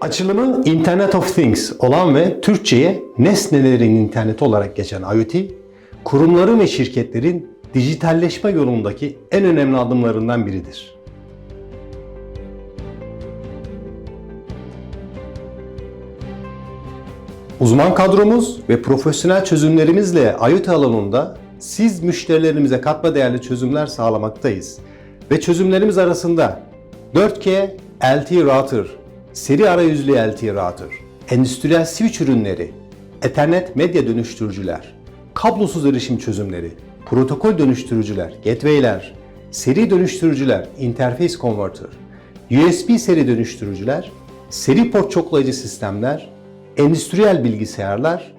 Açılımı Internet of Things olan ve Türkçe'ye nesnelerin interneti olarak geçen IoT, kurumların ve şirketlerin dijitalleşme yolundaki en önemli adımlarından biridir. Uzman kadromuz ve profesyonel çözümlerimizle IoT alanında siz müşterilerimize katma değerli çözümler sağlamaktayız. Ve çözümlerimiz arasında 4G LTE router, seri arayüzlü LTE router, endüstriyel switch ürünleri, Ethernet medya dönüştürücüler, kablosuz erişim çözümleri, protokol dönüştürücüler, gateway'ler, seri dönüştürücüler, interface converter, USB seri dönüştürücüler, seri port çoklayıcı sistemler, endüstriyel bilgisayarlar,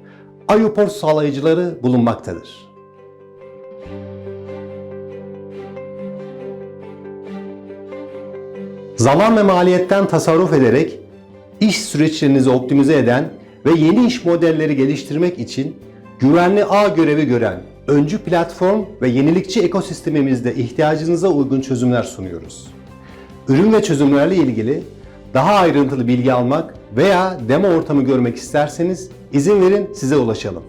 I/O port sağlayıcıları bulunmaktadır. Zaman ve maliyetten tasarruf ederek iş süreçlerinizi optimize eden ve yeni iş modelleri geliştirmek için güvenli ağ görevi gören öncü platform ve yenilikçi ekosistemimizde ihtiyacınıza uygun çözümler sunuyoruz. Ürün ve çözümlerle ilgili daha ayrıntılı bilgi almak veya demo ortamı görmek isterseniz izin verin size ulaşalım.